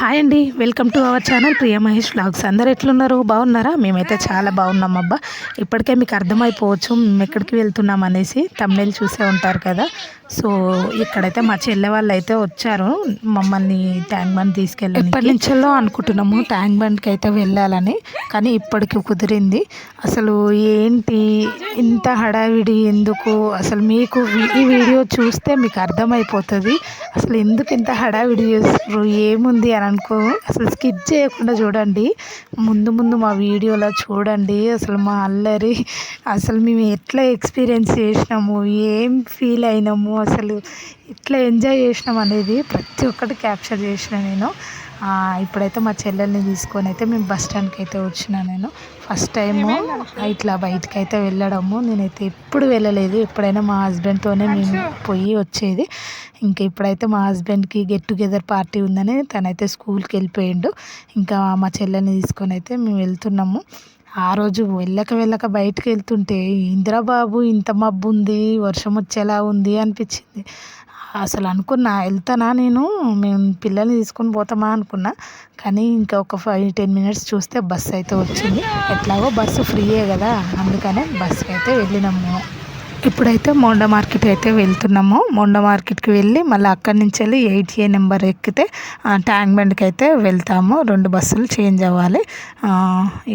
Hi అండి welcome to our channel Priya Mahesh vlogs. అందరు ఎట్లున్నారు? బాగున్నారా? మేమైతే చాలా బాగున్నాం అబ్బా. ఇప్పటికే మీకు అర్థమైపోవచ్చు మేము ఎక్కడికి వెళ్తున్నాం అనేసి తమిళ చూసే ఉంటారు కదా. సో ఇక్కడైతే మా చెల్లె వాళ్ళు అయితే వచ్చారు మమ్మల్ని ట్యాంక్ బండ్ తీసుకెళ్ళి ఎప్పటి నుంచో అనుకుంటున్నాము ట్యాంక్ బండ్కి అయితే వెళ్ళాలని కానీ ఇప్పటికి కుదిరింది. అసలు ఏంటి ఇంత హడావిడి ఎందుకు? అసలు మీకు ఈ వీడియో చూస్తే మీకు అర్థమైపోతుంది. అసలు ఎందుకు ఇంత హడావిడి చేస్తారు ఏముంది అని అనుకో అసలు స్కిప్ చేయకుండా చూడండి. ముందు ముందు మా వీడియోలో చూడండి. అసలు మా అల్లరి అసలు మేము ఎట్లా ఎక్స్పీరియన్స్ చేసినాము? ఏం ఫీల్ అయినాము? అసలు ఎట్లా ఎంజాయ్ చేసినాం అనేది ప్రతి ఒక్కటి క్యాప్చర్ చేసిన నేను. ఇప్పుడైతే మా చెల్లెల్ని తీసుకొని అయితే మేము బస్ స్టాండ్కి అయితే వచ్చిన నేను. ఫస్ట్ టైము ఇట్లా బయటకు అయితే వెళ్ళడము. నేనైతే ఎప్పుడు వెళ్ళలేదు. ఎప్పుడైనా మా హస్బెండ్తోనే మేము పోయి వచ్చేది. ఇంకా ఇప్పుడైతే మా హస్బెండ్కి గెట్ టుగెదర్ పార్టీ ఉందని తనైతే స్కూల్కి వెళ్ళిపోయిండు. ఇంకా మా చెల్లెల్ని తీసుకొని అయితే మేము వెళ్తున్నాము. ఆ రోజు వెళ్ళక వెళ్ళక బయటకు వెళ్తుంటే ఇందిరాబాబు ఇంత మబ్బు ఉంది వర్షం వచ్చేలా ఉంది అనిపించింది. అసలు అనుకున్నా వెళ్తానా నేను? మేము పిల్లల్ని తీసుకొని పోతామా? అనుకున్నా. కానీ ఇంకా ఒక ఫైవ్ టెన్ మినిట్స్ చూస్తే బస్సు అయితే వచ్చింది. ఎట్లాగో బస్సు ఫ్రీయే కదా అందుకనే బస్సుకి అయితే వెళ్ళినాము. మేము ఇప్పుడైతే మోండా మార్కెట్ అయితే వెళ్తున్నాము. మోండా మార్కెట్కి వెళ్ళి మళ్ళీ అక్కడి నుంచి వెళ్ళి ఎయిట్ ఏ నెంబర్ ఎక్కితే ట్యాంక్ బండ్కి అయితే వెళ్తాము. రెండు బస్సులు చేంజ్ అవ్వాలి.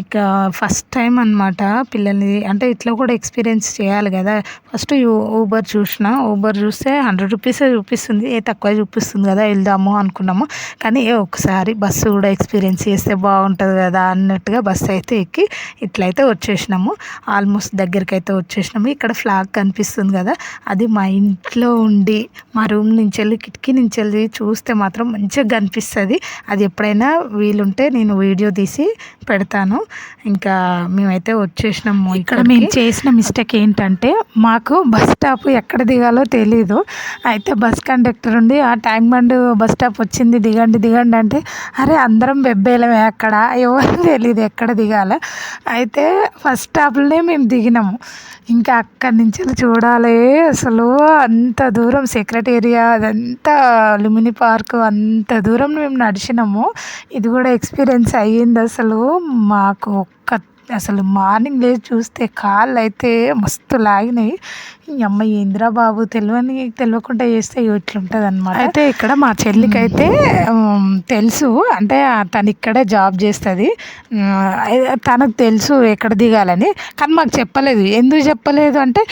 ఇక ఫస్ట్ టైం అనమాట పిల్లల్ని అంటే ఇట్లా కూడా ఎక్స్పీరియన్స్ చేయాలి కదా. ఫస్ట్ ఊబర్ చూసిన ఊబర్ చూస్తే హండ్రెడ్ రూపీస్ చూపిస్తుంది. ఏ తక్కువ చూపిస్తుంది కదా వెళ్దాము అనుకున్నాము. కానీ ఏ ఒకసారి బస్సు కూడా ఎక్స్పీరియన్స్ చేస్తే బాగుంటుంది కదా అన్నట్టుగా బస్సు అయితే ఎక్కి ఇట్లయితే వచ్చేసినాము. ఆల్మోస్ట్ దగ్గరికి అయితే వచ్చేసినాము. ఇక్కడ ఫ్లాగ్ కనిపిస్తుంది కదా అది మా ఇంట్లో ఉండి మా రూమ్ నుంచి వెళ్ళి కిటికీ నుంచి వెళ్ళి చూస్తే మాత్రం మంచిగా కనిపిస్తుంది. అది ఎప్పుడైనా వీలుంటే నేను వీడియో తీసి పెడతాను. ఇంకా మేమైతే వచ్చేసినాము ఇక్కడ మేము చేసిన మిస్టేక్ ఏంటంటే మాకు బస్ స్టాప్ ఎక్కడ దిగాలో తెలీదు. అయితే బస్ కండక్టర్ ఉండి ఆ ట్యాంక్ బండ్ బస్ స్టాప్ వచ్చింది దిగండి దిగండి అంటే అరే అందరం బెబ్బేలమే అక్కడ ఎవరు తెలియదు ఎక్కడ దిగాలో. అయితే ఫస్ట్ స్టాప్లోనే మేము దిగినాము. ఇంకా అక్కడి నుంచి చూడాలి అసలు అంత దూరం సెక్రటేరియా అదంతా లుమిని పార్క్ అంత దూరం మేము నడిచినాము. ఇది కూడా ఎక్స్పీరియన్స్ అయ్యింది అసలు. మాకు ఒక్క అసలు మార్నింగ్ లేచి చూస్తే కాళ్ళు అయితే మస్తు లాగినాయి. ఈ అమ్మ ఏంద్రా బాబు తెలియని తెలియకుండా చేస్తే ఇట్లుంటుంది అనమాట అయితే ఇక్కడ మా చెల్లికి అయితే తెలుసు. అంటే తను ఇక్కడే జాబ్ చేస్తుంది. తనకు తెలుసు ఎక్కడ దిగాలని. కానీ మాకు చెప్పలేదు. ఎందుకు చెప్పలేదు అంటే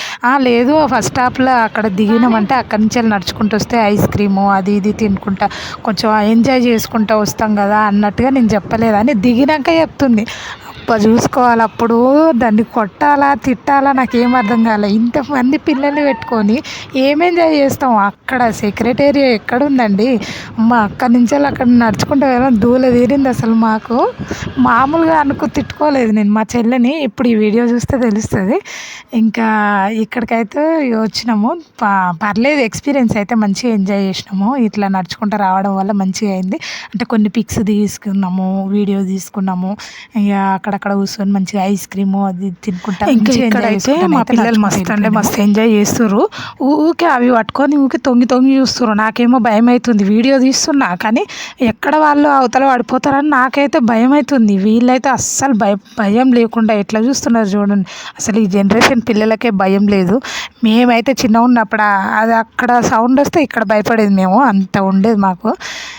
లేదు ఫస్ట్ స్టాప్లో అక్కడ దిగినామంటే అక్కడి నుంచి వెళ్ళి నడుచుకుంటూ వస్తే ఐస్ క్రీము అది ఇది తినుకుంటా కొంచెం ఎంజాయ్ చేసుకుంటా వస్తాం కదా అన్నట్టుగా నేను చెప్పలేదని దిగినాక చెప్తుంది. గొప్ప చూసుకోవాలి అప్పుడు. దాన్ని కొట్టాలా తిట్టాలా నాకేం అర్థం కాలే. ఇంతమంది పిల్లల్ని పెట్టుకొని ఏం ఎంజాయ్ చేస్తాం? అక్కడ సెక్రటేరియా ఎక్కడ ఉందండి అక్కడి నుంచి అక్కడ నడుచుకుంటూ వెళ్ళాం దూల తీరింది అసలు మాకు. మామూలుగా అనుకు తిట్టుకోలేదు నేను. మా చెల్లెని ఇప్పుడు ఈ వీడియో చూస్తే తెలుస్తుంది. ఇంకా ఇక్కడికైతే వచ్చినాము. పర్లేదు ఎక్స్పీరియన్స్ అయితే మంచిగా ఎంజాయ్ చేసినాము. ఇట్లా నడుచుకుంటూ రావడం వల్ల మంచిగా అయింది. అంటే కొన్ని పిక్స్ తీసుకున్నాము వీడియో తీసుకున్నాము. ఇక అక్కడక్కడ కూర్చొని మంచిగా ఐస్ క్రీము అది తినుకుంటా ఇంకా ఇక్కడైతే మా పిల్లలు మస్తు అంటే మస్తు ఎంజాయ్ చేస్తుర్రు. ఊకే అవి పట్టుకొని ఊకే తొంగి తొంగి చూస్తుర్రు. నాకేమో భయం అవుతుంది వీడియో తీస్తున్నా కానీ ఎక్కడ వాళ్ళు అవతల పడిపోతారని నాకైతే భయం అవుతుంది వీళ్ళైతే అస్సలు భయం భయం లేకుండా ఎట్లా చూస్తున్నారు చూడండి. అసలు ఈ జనరేషన్ పిల్లలకే భయం లేదు. మేమైతే చిన్న ఉన్నప్పుడు అది అక్కడ సౌండ్ వస్తే ఇక్కడ భయపడేది మేము. అంత ఉండేది మాకు.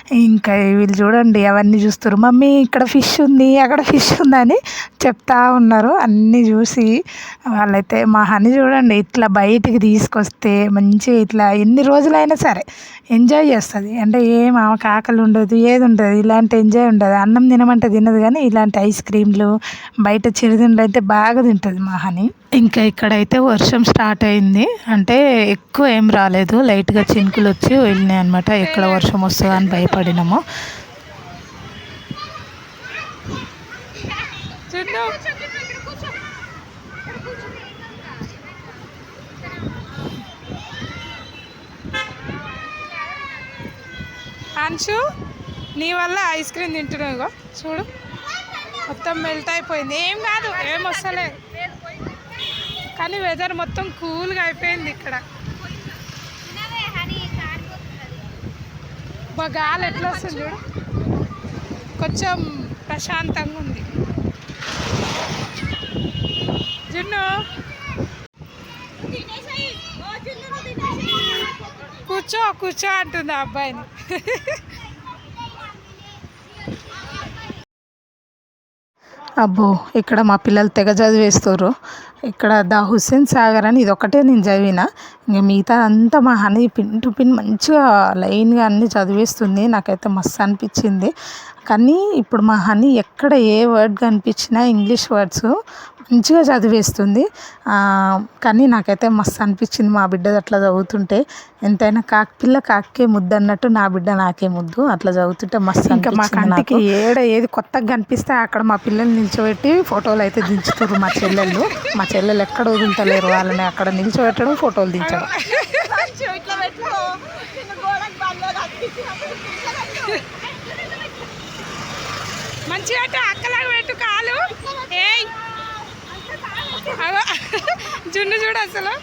ఇంకా వీళ్ళు చూడండి అవన్నీ చూస్తారు మమ్మీ ఇక్కడ ఫిష్ ఉంది అక్కడ ఫిష్ ఉందని చెప్తా ఉన్నారు. అన్నీ చూసి వాళ్ళైతే మా హని చూడండి ఇట్లా బయటికి తీసుకొస్తే మంచిగా ఇట్లా ఎన్ని రోజులైనా సరే ఎంజాయ్ చేస్తుంది. అంటే ఏం ఆమెకు ఆకలి ఉండదు ఏది ఉండదు ఇలాంటి ఎంజాయ్ ఉండదు. అన్నం తినమంటే తినదు కానీ ఇలాంటి ఐస్ క్రీమ్లు బయట చిరుతిండ్లు అయితే బాగా తింటుంది మా హని. ఇంకా ఇక్కడైతే వర్షం స్టార్ట్ అయింది. అంటే ఎక్కువ ఏం రాలేదు. లైట్గా చినుకులు వచ్చి వెళ్ళినాయి అనమాట ఎక్కడ వర్షం వస్తుందా అని భయపడినాము. అంశు నీ వల్ల ఐస్ క్రీమ్ తింటున్నావు చూడు. మొత్తం మెల్ట్ అయిపోయింది. ఏం కాదు. ఏం వస్తలేదు కానీ వెదర్ మొత్తం కూల్గా అయిపోయింది ఇక్కడ. గాలి ఎట్లా వస్తుంది చూడు. కొంచెం ప్రశాంతంగా ఉంది. జున్ను. కూర్చో కూర్చో అంటుంది ఆ అబ్బాయిని. అబ్బో ఇక్కడ మా పిల్లలు తెగ చదివేస్తారు ఇక్కడ ద హుస్సేన్ సాగర్ అని ఇది ఒకటే నేను చదివిన. ఇంకా మిగతా అంతా మా హనీ పిన్ టు పిన్ మంచిగా లైన్గా అన్నీ చదివేస్తుంది. నాకైతే మస్తు అనిపించింది. కానీ ఇప్పుడు మా హనీ ఎక్కడ ఏ వర్డ్ కనిపించినా ఇంగ్లీష్ వర్డ్స్ మంచిగా చదివేస్తుంది. కానీ నాకైతే మస్తు అనిపించింది మా బిడ్డ అట్లా చదువుతుంటే. ఎంతైనా కాకిపిల్ల కాకే ముద్దు అన్నట్టు నా బిడ్డ నాకే ముద్దు. అట్లా చదువుతుంటే మస్తు ఇంకా మా కంటికి ఏడ ఏది కొత్తగా కనిపిస్తే అక్కడ మా పిల్లల్ని నిల్చోబెట్టి ఫోటోలు అయితే దించుతారు మా చెల్లెళ్ళు మా చెల్లెలు ఎక్కడ వదులుతలేరు వాళ్ళని అక్కడ నిల్చోబెట్టడం ఫోటోలు దించడం. మంచిగా అక్కలాగా పెట్టు కాలు. ఏయ్. జున్ను చూడు అసలు.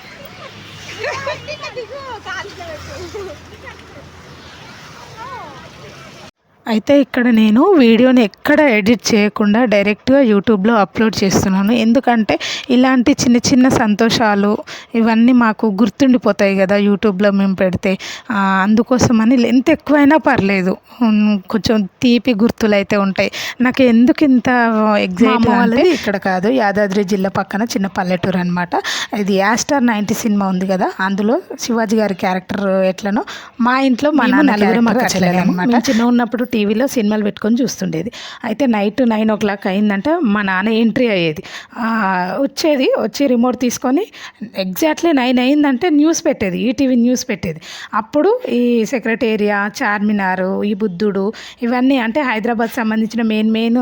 అయితే ఇక్కడ నేను వీడియోని ఎక్కడ ఎడిట్ చేయకుండా డైరెక్ట్గా యూట్యూబ్లో అప్లోడ్ చేస్తున్నాను. ఎందుకంటే ఇలాంటి చిన్న చిన్న సంతోషాలు ఇవన్నీ మాకు గుర్తుండిపోతాయి కదా యూట్యూబ్లో మేము పెడితే. అందుకోసమని లెంత్ ఎక్కువైనా పర్లేదు. కొంచెం తీపి గుర్తులు అయితే ఉంటాయి. నాకు ఎందుకు ఇంత వాళ్ళది ఇక్కడ కాదు. యాదాద్రి జిల్లా పక్కన చిన్న పల్లెటూరు అనమాట ఇది యాస్టార్ నైంటీ సినిమా ఉంది కదా. అందులో శివాజీ గారి క్యారెక్టర్ ఎట్లనో మా ఇంట్లో మా నాన్న నలుగురు అనమాట చిన్న ఉన్నప్పుడు టీవీలో సినిమాలు పెట్టుకొని చూస్తుండేది. అయితే నైట్ నైన్ ఓ క్లాక్ అయిందంటే మా నాన్న ఎంట్రీ అయ్యేది. వచ్చేది వచ్చి రిమోట్ తీసుకొని ఎగ్జాక్ట్లీ నైన్ అయిందంటే న్యూస్ పెట్టేది ఈటీవీ న్యూస్ పెట్టేది. అప్పుడు ఈ సెక్రటేరియా చార్మినార్ ఈ బుద్ధుడు ఇవన్నీ అంటే హైదరాబాద్ సంబంధించిన మెయిన్ మెయిన్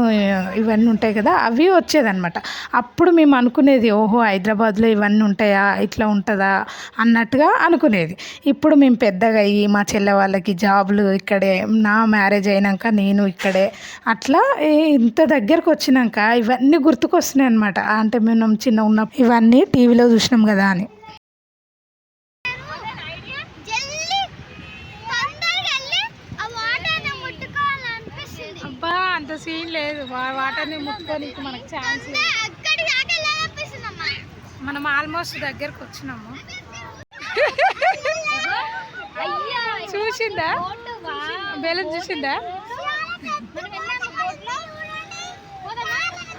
ఇవన్నీ ఉంటాయి కదా అవి వచ్చేదన్నమాట. అప్పుడు మేము అనుకునేది ఓహో హైదరాబాద్లో ఇవన్నీ ఉంటాయా ఇట్లా ఉంటుందా అన్నట్టుగా అనుకునేది. ఇప్పుడు మేము పెద్దగా అయ్యి మా చెల్లె వాళ్ళకి జాబులు ఇక్కడే నా మ్యారేజ్ అయినాక నేను ఇక్కడే. అట్లా ఇంత దగ్గరకు వచ్చినాక ఇవన్నీ గుర్తుకొస్తున్నాయి అనమాట అంటే మేము చిన్న ఉన్నప్పుడు ఇవన్నీ టీవీలో చూసినాం కదా అని. అబ్బా అంత సీన్ లేదు. వా- వాటర్ని ముట్టుకొని మనకు ఛాన్స్ మనం ఆల్మోస్ట్ దగ్గరకు వచ్చినాము. అయ్యా చూసిందా? బెలూన్ చూసిందా?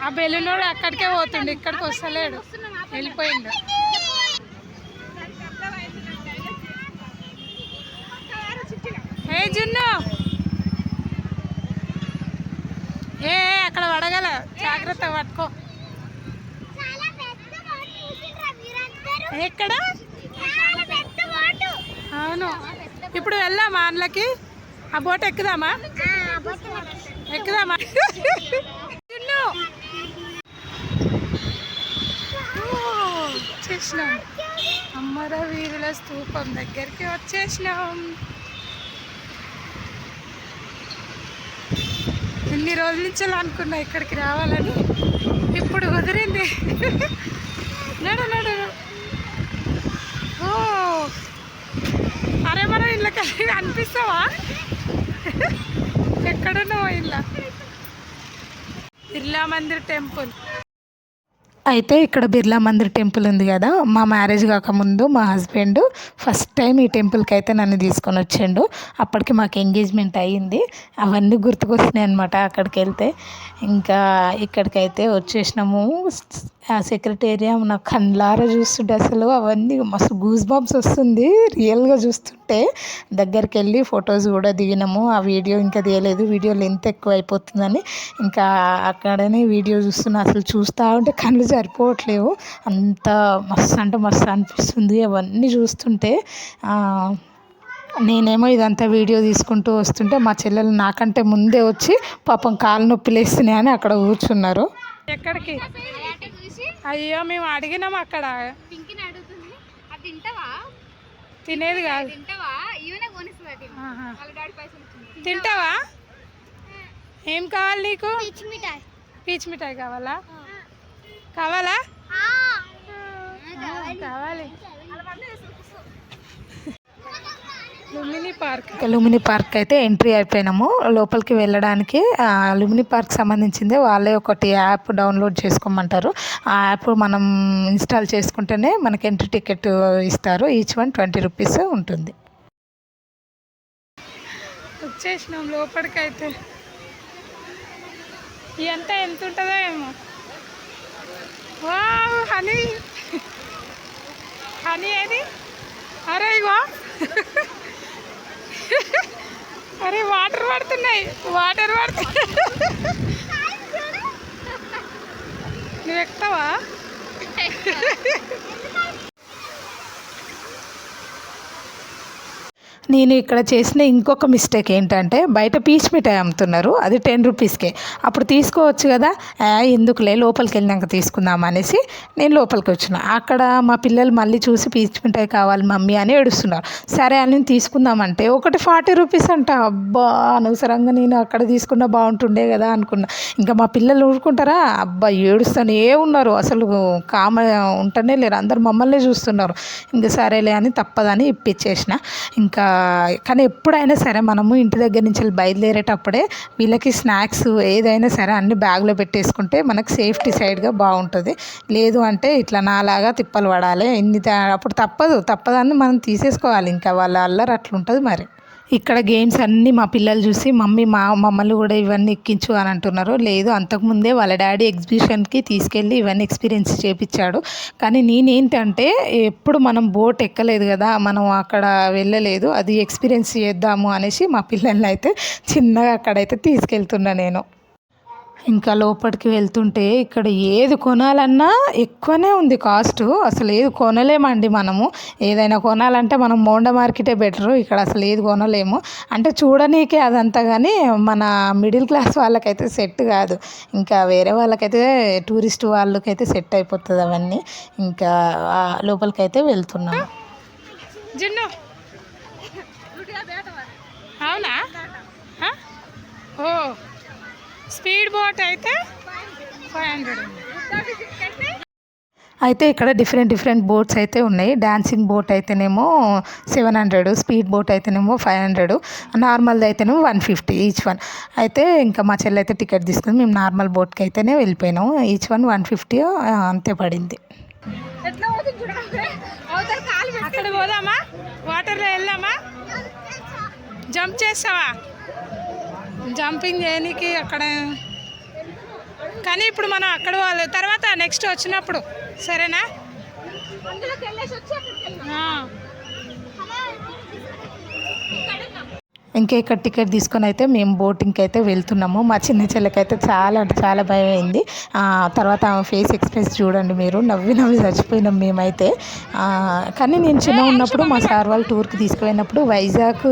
ఆ బెలూనోడు అక్కడికే పోతుండు ఇక్కడికి వస్తలేడు వెళ్ళిపోయిండు. ఏ జున్ను? ఏ అక్కడ పడగల జాగ్రత్త పట్టుకో. ఎక్కడ? అవును. ఇప్పుడు వెళ్దామా అందులోకి ఆ బోట్ ఎక్కుదామా? ఎక్కుదామా? జున్ను వచ్చేసినాం. అమ్మర వీరుల స్థూపం దగ్గరికి వచ్చేసినాం. ఎన్ని రోజుల నుంచి అనుకున్నా ఇక్కడికి రావాలని. ఇప్పుడు కుదిరింది. నడు నడు. ఓ అరే మనం ఇళ్ళకి అనిపిస్తావా? ఎక్కడనో ఇలా. బిర్లా మందిర్ టెంపుల్. అయితే ఇక్కడ బిర్లా మందిర్ టెంపుల్ ఉంది కదా మా మ్యారేజ్ కాకముందు మా హస్బెండ్ ఫస్ట్ టైం ఈ టెంపుల్కి అయితే నన్ను తీసుకొని వచ్చిండు. అప్పటికి మాకు ఎంగేజ్మెంట్ అయ్యింది. అవన్నీ గుర్తుకొస్తున్నాయి అనమాట అక్కడికి వెళ్తే ఇంకా ఇక్కడికైతే వచ్చేసినాము. ఆ సెక్రటేరియా నా కళ్ళారా చూస్తుంటే అసలు. అవన్నీ మస్తు గూస్ బాంబ్స్ వస్తుంది. రియల్గా చూస్తుంటే దగ్గరికి వెళ్ళి ఫొటోస్ కూడా దిగినాము. ఆ వీడియో ఇంకా తీయలేదు వీడియో లెంత్ ఎక్కువ అయిపోతుందని ఇంకా అక్కడనే వీడియో చూస్తున్నా. అసలు చూస్తూ ఉంటే కళ్ళు సరిపోవట్లేవు. అంత మస్తు అంటే మస్తు అనిపిస్తుంది. అవన్నీ చూస్తుంటే నేనేమో ఇదంతా వీడియో తీసుకుంటూ వస్తుంటే మా చెల్లెలు నాకంటే ముందే వచ్చి పాపం కాలు నొప్పి లేస్తున్నాయని అని అక్కడ కూర్చున్నారు. ఎక్కడికి? అయ్యో మేము అడిగినాం అక్కడ. పింకిని అడుగుతుంది. అది తింటావా? తినేది కాదు. తింటావా? ఈవెనే కొనిస్తుంది ఆహా. వాళ్ళ డాడీ పైసలు ఇచ్చింది. తింటావా? ఏం కావాలి నీకు? మిఠాయి. పీచ్ మిఠాయి కావాలా? కావాలా? ఆ, కావాలి. లుమిని పార్క్ లుమిని పార్క్ అయితే ఎంట్రీ అయిపోయినాము. లోపలికి వెళ్ళడానికి లుమిని పార్క్ సంబంధించిందే వాళ్ళే ఒకటి యాప్ డౌన్లోడ్ చేసుకోమంటారు. ఆ యాప్ మనం ఇన్స్టాల్ చేసుకుంటేనే మనకి ఎంట్రీ టికెట్ ఇస్తారు. ఈచ్ వన్ ట్వంటీ రూపీస్ ఉంటుంది. వచ్చేసినాం లోపలికైతే. ఇదంతా ఎంత ఉంటుందో ఏమో. హనీ. హనీ ఏది? అరే ఇగో. అరే వాటర్ పడుతున్నాయి. వాటర్ పడుతున్నాయి. నువ్వు ఎక్కుతావా? నేను ఇక్కడ చేసిన ఇంకొక మిస్టేక్ ఏంటంటే బయట పీచ్ మిఠాయి అమ్ముతున్నారు అది టెన్ రూపీస్కే అప్పుడు తీసుకోవచ్చు కదా ఎందుకులే లోపలికి వెళ్ళినాక తీసుకుందాం అనేసి నేను లోపలికి వచ్చిన. అక్కడ మా పిల్లలు మళ్ళీ చూసి పీచ్ మిఠాయి కావాలి మమ్మీ అని ఏడుస్తున్నారు. సరే అని తీసుకుందామంటే ఒకటి ఫార్టీ రూపీస్ అంట. అబ్బా అనవసరంగా నేను అక్కడ తీసుకున్నా బాగుంటుండే కదా అనుకున్నా. ఇంకా మా పిల్లలు ఊరుకుంటారా? అబ్బా ఏడుస్తానే ఉన్నారు. అసలు కామ ఉంటనే లేరు. అందరు మమ్మల్ని చూస్తున్నారు. ఇంకా సరేలే అని తప్పదని ఇప్పించేసిన. ఇంకా కానీ ఎప్పుడైనా సరే మనము ఇంటి దగ్గర నుంచి వెళ్ళి బయలుదేరేటప్పుడే వీళ్ళకి స్నాక్స్ ఏదైనా సరే అన్ని బ్యాగ్లో పెట్టేసుకుంటే మనకు సేఫ్టీ సైడ్గా బాగుంటుంది. లేదు అంటే ఇట్లా నాలాగా తిప్పలు పడాలి. ఇన్ని అప్పుడు తప్పదు. తప్పదని మనం తీసేసుకోవాలి. ఇంకా వాళ్ళ అల్లరి అట్లుంటుంది మరి. ఇక్కడ గేమ్స్ అన్నీ మా పిల్లలు చూసి మమ్మీ మా మమ్మల్ని కూడా ఇవన్నీ ఎక్కించు అని అంటున్నారు. లేదు అంతకుముందే వాళ్ళ డాడీ ఎగ్జిబిషన్కి తీసుకెళ్ళి ఇవన్నీ ఎక్స్పీరియన్స్ చేపించాడు కానీ నేనేంటంటే ఎప్పుడు మనం బోట్ ఎక్కలేదు కదా మనం అక్కడ వెళ్ళలేదు అది ఎక్స్పీరియన్స్ చేద్దాము అనేసి మా పిల్లల్ని అయితే చిన్నగా అక్కడైతే తీసుకెళ్తున్నా నేను. ఇంకా లోపలికి వెళ్తుంటే ఇక్కడ ఏది కొనాలన్నా ఎక్కువనే ఉంది కాస్ట్. అసలు ఏది కొనలేమండి మనము. ఏదైనా కొనాలంటే మనం మోండ మార్కెటే బెటరు. ఇక్కడ అసలు ఏది కొనలేము. అంటే చూడనీకే అదంతా కానీ మన మిడిల్ క్లాస్ వాళ్ళకైతే సెట్ కాదు. ఇంకా వేరే వాళ్ళకైతే టూరిస్ట్ వాళ్ళకైతే సెట్ అయిపోతుంది అవన్నీ. ఇంకా లోపలికైతే వెళ్తున్నాము అవునా? స్పీడ్ బోట్ అయితే ఫైవ్ హండ్రెడ్ అయితే ఇక్కడ డిఫరెంట్ డిఫరెంట్ బోట్స్ అయితే ఉన్నాయి. డాన్సింగ్ బోట్ అయితేనేమో సెవెన్ హండ్రెడ్ స్పీడ్ బోట్ అయితేనేమో ఫైవ్ హండ్రెడ్ నార్మల్ది అయితేనేమో వన్ ఫిఫ్టీ ఈచ్ వన్. అయితే ఇంకా మా చెల్లి అయితే టికెట్ తీసుకుని మేము నార్మల్ బోట్కి అయితేనే వెళ్ళిపోయినాము ఈచ్ వన్ వన్ ఫిఫ్టీ అంతే పడింది. అక్కడ పోదామా? వాటర్లో వెళ్దామా? జంప్ చేస్తావా? జంపింగ్ చేయనీకి అక్కడ కానీ ఇప్పుడు మనం అక్కడ వాళ్ళు తర్వాత నెక్స్ట్ వచ్చినప్పుడు సరేనా? అందులోకి వెళ్ళేసి వచ్చి అక్కడికి. ఇంకా ఇక్కడ టికెట్ తీసుకొని అయితే మేము బోటింగ్కి అయితే వెళ్తున్నాము. మా చిన్న చెల్లెకైతే చాలా అంటే చాలా భయం అయింది ఆ, తర్వాత ఆమె ఫేస్ ఎక్స్ప్రెస్ చూడండి మీరు. నవ్వి నవ్వి చచ్చిపోయినాం మేమైతే. కానీ నేను చిన్న ఉన్నప్పుడు మా సార్ వాళ్ళు టూర్కి తీసుకుపోయినప్పుడు వైజాగ్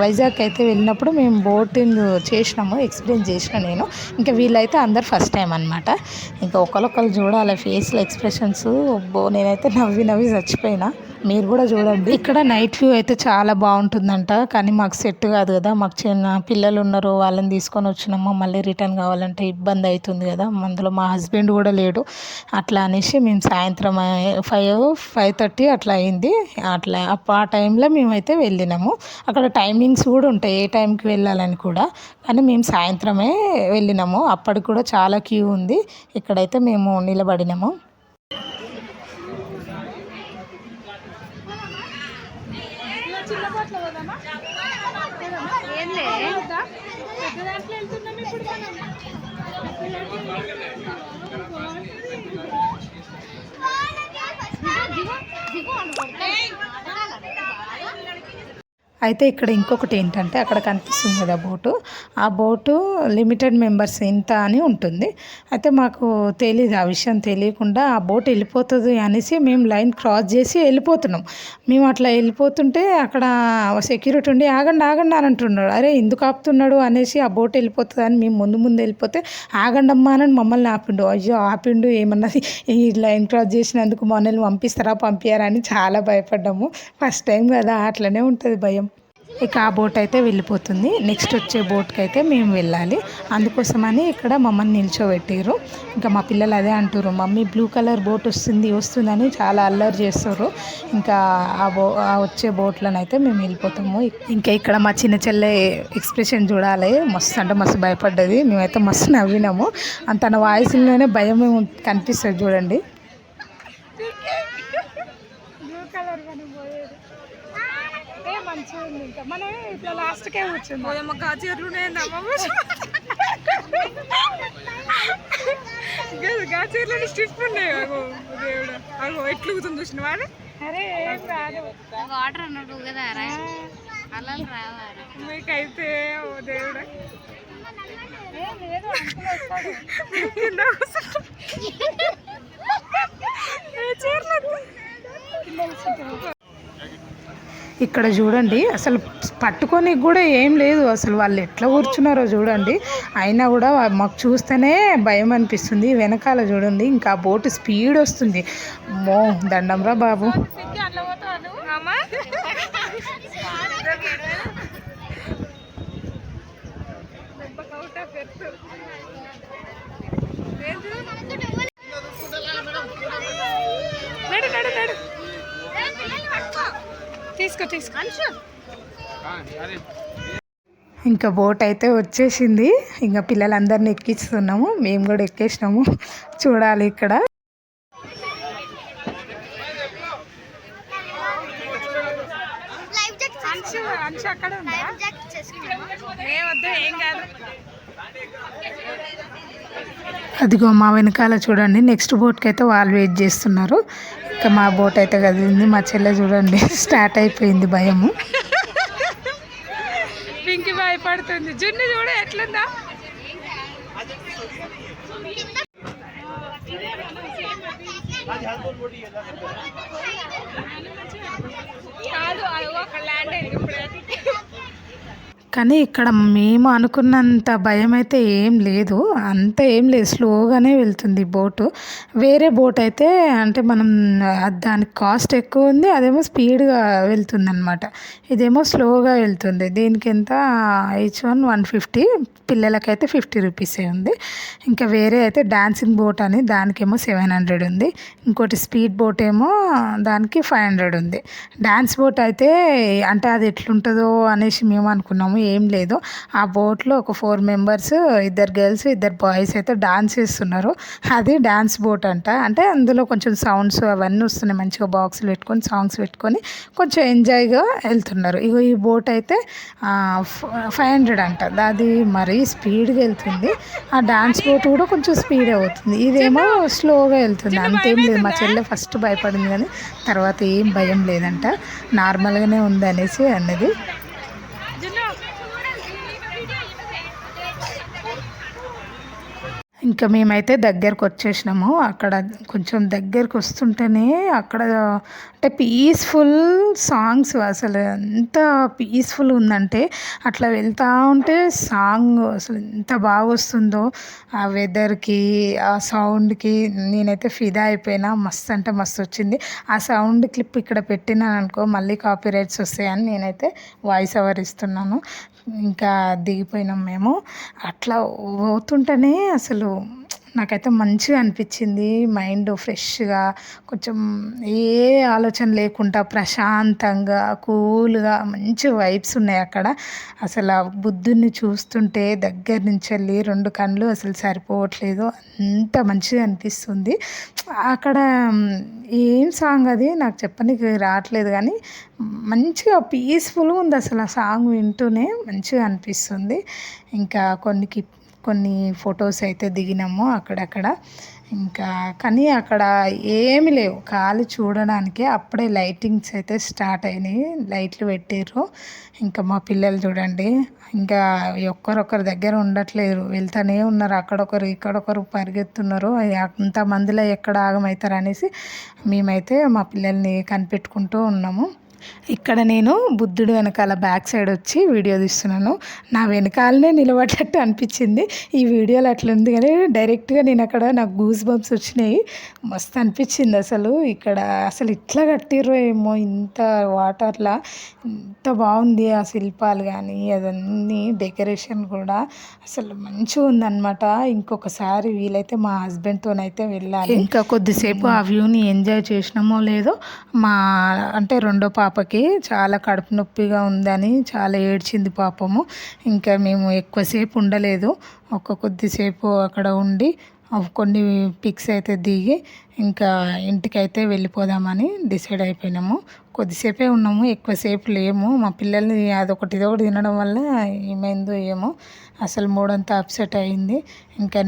వైజాగ్ అయితే వెళ్ళినప్పుడు మేము బోటింగ్ చేసినాము ఎక్స్పీరియన్స్ చేసిన నేను. ఇంకా వీళ్ళైతే అందరు ఫస్ట్ టైం అనమాట ఇంకా ఒకరొకరు చూడాలి ఫేస్లో ఎక్స్ప్రెషన్స్. బో నేనైతే నవ్వి నవ్వి చచ్చిపోయినా. మీరు కూడా చూడండి. ఇక్కడ నైట్ వ్యూ అయితే చాలా బాగుంటుందంట. కానీ మాకు సెట్ కాదు కదా. మాకు చిన్న పిల్లలు ఉన్నారు. వాళ్ళని తీసుకొని వచ్చినాము. మళ్ళీ రిటర్న్ కావాలంటే ఇబ్బంది అవుతుంది కదా. అందులో మా హస్బెండ్ కూడా లేడు. అట్లా అనేసి మేము సాయంత్రం ఫైవ్ ఫైవ్ థర్టీ అట్లా అయింది. అట్లా అప్ప- ఆ టైంలో మేమైతే వెళ్ళినాము. అక్కడ టైమింగ్స్ కూడా ఉంటాయి. ఏ టైంకి వెళ్ళాలని కూడా. కానీ మేము సాయంత్రమే వెళ్ళినాము. అప్పటికి కూడా చాలా క్యూ ఉంది. ఇక్కడైతే మేము నిలబడినాము చిన్న బోట్లో పోదామా ఏంలే వద్దా? పెద్ద దాంట్లో వెళ్తున్నాం ఇప్పుడు మనం దిగు దిగు అనుకుంటా అయితే ఇక్కడ ఇంకొకటి ఏంటంటే అక్కడ కనిపిస్తుంది కదా బోటు. ఆ బోటు లిమిటెడ్ మెంబర్స్ ఇంత అని ఉంటుంది. అయితే మాకు తెలియదు ఆ విషయం తెలియకుండా ఆ బోట్ వెళ్ళిపోతుంది అనేసి మేము లైన్ క్రాస్ చేసి వెళ్ళిపోతున్నాం. మేము అట్లా వెళ్ళిపోతుంటే అక్కడ సెక్యూరిటీ ఉండి ఆగండి ఆగండి అని అంటున్నాడు. అరే ఎందుకు ఆపుతున్నాడు అనేసి ఆ బోట్ వెళ్ళిపోతుంది అని మేము ముందు ముందు వెళ్ళిపోతే ఆగండి అమ్మా అని మమ్మల్ని ఆపిండు. అయ్యో ఆపిండు ఏమన్నది? ఈ లైన్ క్రాస్ చేసినందుకు మనల్ని పంపిస్తారా పంపించారా అని చాలా భయపడ్డాము. ఫస్ట్ టైం కదా అట్లనే ఉంటుంది భయం. ఇక ఆ బోట్ అయితే వెళ్ళిపోతుంది. నెక్స్ట్ వచ్చే బోట్కి అయితే మేము వెళ్ళాలి. అందుకోసమని ఇక్కడ మమ్మల్ని నిల్చోబెట్టారు ఇంకా మా పిల్లలు అదే అంటారు మమ్మీ బ్లూ కలర్ బోట్ వస్తుంది వస్తుందని చాలా అల్లరి చేస్తారు ఇంకా ఆ బో ఆ వచ్చే బోట్లను అయితే మేము వెళ్ళిపోతాము. ఇంకా ఇక్కడ మా చిన్న చెల్లె ఎక్స్ప్రెషన్ చూడాలి. మస్తు అంటే మస్తు భయపడ్డది. మేమైతే మస్తు నవ్వినాము. అంత తన వాయిస్లోనే భయం కనిపిస్తుంది చూడండి బ్లూ కలర్ కానీ పోయేది ఏ మంచిగా ఉంది ఇంకా. మనం ఇట్లా లాస్ట్కే కూర్చుంది. పోదమ్మ గాజీర్లు గాజీర్లు స్టిఫ్ ఉన్నాయి. అగో దేవుడు. అగో ఎట్లుగుతుంది చూసిన వాడు అరే వాటర్ అన్నాడు కదా రా. అలలు రావాలి మీకైతే ఓ దేవుడా. చీరలు? ఇక్కడ చూడండి అసలు పట్టుకొని కూడా ఏం లేదు. అసలు వాళ్ళు ఎట్లా కూర్చున్నారో చూడండి. అయినా కూడా మాకు చూస్తేనే భయం అనిపిస్తుంది. వెనకాల చూడండి ఇంకా బోటు స్పీడ్ వస్తుంది. మో దండంరా బాబు. అమ్మా. నడు నడు నడు. తీసుకో తీసుకో. ఇంకా బోట్ అయితే వచ్చేసింది. ఇంకా పిల్లలందరిని ఎక్కిస్తున్నాము. మేము కూడా ఎక్కేసినాము. చూడాలి ఇక్కడ. అక్కడ ఉందా? ఏం వద్దు ఏం కాదు. అదిగో మా వెనకాల చూడండి నెక్స్ట్ బోట్కి అయితే వాళ్ళు వెయిట్ చేస్తున్నారు. ఇంకా మా బోట్ అయితే కదిలింది మా చెల్లె చూడండి స్టార్ట్ అయిపోయింది భయము. పింకి భయపడుతుంది. జున్ను చూడ ఎట్లుందా. కాదు అది ఒక ల్యాండ్ అయింది కానీ ఇక్కడ మేము అనుకున్నంత భయం అయితే ఏం లేదు. అంత ఏం లేదు. స్లోగానే వెళ్తుంది బోటు. వేరే బోట్ అయితే అంటే మనం దానికి కాస్ట్ ఎక్కువ ఉంది అదేమో స్పీడ్గా వెళ్తుంది అనమాట ఇదేమో స్లోగా వెళ్తుంది. దీనికి ఎంత? హెచ్ వన్ వన్ ఫిఫ్టీ పిల్లలకైతే ఫిఫ్టీ రూపీసే ఉంది. ఇంకా వేరే అయితే డాన్సింగ్ బోట్ అని దానికేమో సెవెన్ హండ్రెడ్ ఉంది. ఇంకోటి స్పీడ్ బోట్ ఏమో దానికి ఫైవ్ హండ్రెడ్ ఉంది. డాన్స్ బోట్ అయితే అంటే అది ఎట్లుంటుందో అనేసి మేము అనుకున్నాము. ఏం లేదు. ఆ బోట్లో ఒక ఫోర్ మెంబర్స్ ఇద్దరు గర్ల్స్ ఇద్దరు బాయ్స్ అయితే డాన్స్ చేస్తున్నారు. అది డాన్స్ బోట్ అంట. అంటే అందులో కొంచెం సౌండ్స్ అవన్నీ వస్తున్నాయి. మంచిగా బాక్సులు పెట్టుకొని సాంగ్స్ పెట్టుకొని కొంచెం ఎంజాయ్గా వెళ్తున్నారు. ఇగో ఈ బోట్ అయితే ఫైవ్ హండ్రెడ్ అంట. అది మరీ స్పీడ్గా వెళ్తుంది. ఆ డాన్స్ బోట్ కూడా కొంచెం స్పీడ్ అవుతుంది. ఇదేమో స్లోగా వెళ్తుంది. అంతేం లేదు. మా చెల్లె ఫస్ట్ భయపడింది కానీ తర్వాత ఏం భయం లేదంట. నార్మల్గానే ఉంది అనేసి అన్నది. ఇంకా మేమైతే దగ్గరకు వచ్చేసినాము అక్కడ కొంచెం దగ్గరకు వస్తుంటేనే అక్కడ అంటే పీస్ఫుల్ సాంగ్స్ అసలు ఎంత పీస్ఫుల్ ఉందంటే అట్లా వెళ్తూ ఉంటే సాంగ్ అసలు ఎంత బాగా వస్తుందో ఆ వెదర్కి ఆ సౌండ్కి నేనైతే ఫిదా అయిపోయినా. మస్తు అంటే మస్తు వచ్చింది. ఆ సౌండ్ క్లిప్ ఇక్కడ పెట్టినాను అనుకో మళ్ళీ కాపీ రైట్స్ వస్తాయని నేనైతే వాయిస్ ఓవర్ ఇస్తున్నాను. ఇంకా దిగిపోయినాం మేము. అట్లా పోతుంటేనే అసలు నాకైతే మంచిగా అనిపించింది. మైండ్ ఫ్రెష్గా కొంచెం ఏ ఆలోచన లేకుండా ప్రశాంతంగా కూల్గా మంచి వైబ్స్ ఉన్నాయి అక్కడ. అసలు ఆ బుద్ధుని చూస్తుంటే దగ్గర నుంచి వెళ్ళి రెండు కళ్ళు అసలు సరిపోవట్లేదు. అంత మంచిగా అనిపిస్తుంది. అక్కడ ఏం సాంగ్ అది? నాకు చెప్పనీకి రావట్లేదు కానీ మంచిగా పీస్ఫుల్గా ఉంది అసలు ఆ సాంగ్ వింటూనే మంచిగా అనిపిస్తుంది. ఇంకా కొన్ని కిప్ కొన్ని ఫొటోస్ అయితే దిగినాము అక్కడక్కడ. ఇంకా కానీ అక్కడ ఏమి లేవు. ఖాళీ చూడడానికి అప్పుడే లైటింగ్స్ అయితే స్టార్ట్ అయినాయి. లైట్లు పెట్టారు ఇంకా మా పిల్లలు చూడండి. ఇంకా ఒక్కరొకరి దగ్గర ఉండట్లేరు వెళ్తానే ఉన్నారు. అక్కడొకరు ఇక్కడొకరు పరిగెత్తున్నారు. అంతమందిలో ఎక్కడ ఆగమవుతారు అనేసి మేమైతే మా పిల్లల్ని కనిపెట్టుకుంటూ ఉన్నాము. ఇక్కడ నేను బుద్ధుడు వెనకాల బ్యాక్ సైడ్ వచ్చి వీడియో తీస్తున్నాను. నా వెనకాలనే నిలబడ్డట్టు అనిపించింది. ఈ వీడియోలో అట్లా ఉంది కానీ డైరెక్ట్గా నేను అక్కడ నాకు గూస్ బంప్స్ వచ్చినాయి. మస్తు అనిపించింది అసలు. ఇక్కడ అసలు ఇట్లా కట్టిర్రో ఏమో ఇంత వాటర్లా. ఇంత బాగుంది ఆ శిల్పాలు కానీ అదన్నీ డెకరేషన్ కూడా. అసలు మంచిగా ఉందన్నమాట. ఇంకొకసారి వీలైతే మా హస్బెండ్తోనైతే వెళ్ళాలి. ఇంకా కొద్దిసేపు ఆ వ్యూని ఎంజాయ్ చేసినామో లేదో మా అంటే రెండో పాపకి చాలా కడుపు నొప్పిగా ఉందని చాలా ఏడ్చింది పాపము. ఇంకా మేము ఎక్కువసేపు ఉండలేదు. ఒక కొద్దిసేపు అక్కడ ఉండి కొన్ని పిక్స్ అయితే దిగి ఇంకా ఇంటికైతే వెళ్ళిపోదామని డిసైడ్ అయిపోయినాము. కొద్దిసేపే ఉన్నాము ఎక్కువసేపు లేము. మా పిల్లల్ని అదొకటి ఇదొకటి తినడం వల్ల ఏమైందో ఏమో. అసలు మూడంతా అప్సెట్ అయింది. ఇంకా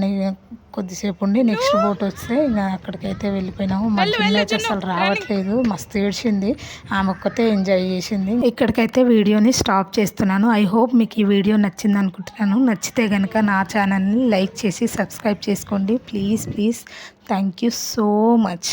కొద్దిసేపు ఉండి నెక్స్ట్ బోట్ వస్తే ఇంకా అక్కడికైతే వెళ్ళిపోయినాము. మా పిల్ల అయితే అసలు రావట్లేదు. మస్తు ఏడ్చింది. ఆమె ఒక్కతే ఎంజాయ్ చేసింది. ఇక్కడికైతే వీడియోని స్టాప్ చేస్తున్నాను. ఐ హోప్ మీకు ఈ వీడియో నచ్చింది అనుకుంటున్నాను. నచ్చితే కనుక నా ఛానల్ని లైక్ చేసి సబ్స్క్రైబ్ చేసుకోండి. Please please thank you so much